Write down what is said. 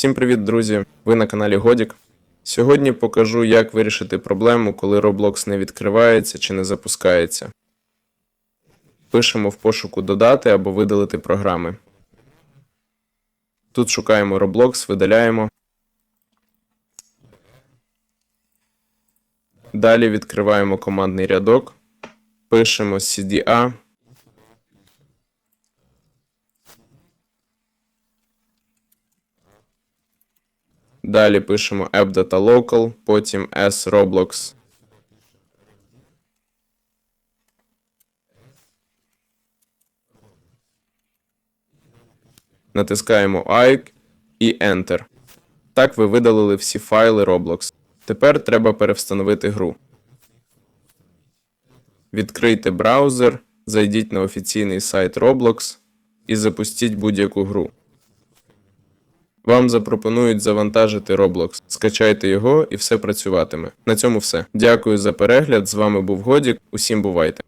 Всім привіт, друзі! Ви на каналі Годік. Сьогодні покажу, як вирішити проблему, коли Roblox не відкривається чи не запускається. Пишемо в пошуку додати або видалити програми. Тут шукаємо Roblox, видаляємо. Далі відкриваємо командний рядок. Пишемо CDA. Далі пишемо appdata.local, потім s-roblox. Натискаємо IC і Enter. Так ви видалили всі файли Roblox. Тепер треба перевстановити гру. Відкрийте браузер, зайдіть на офіційний сайт Roblox і запустіть будь-яку гру. Вам запропонують завантажити Roblox. Скачайте його і все працюватиме. На цьому все. Дякую за перегляд. З вами був Годік. Усім бувайте.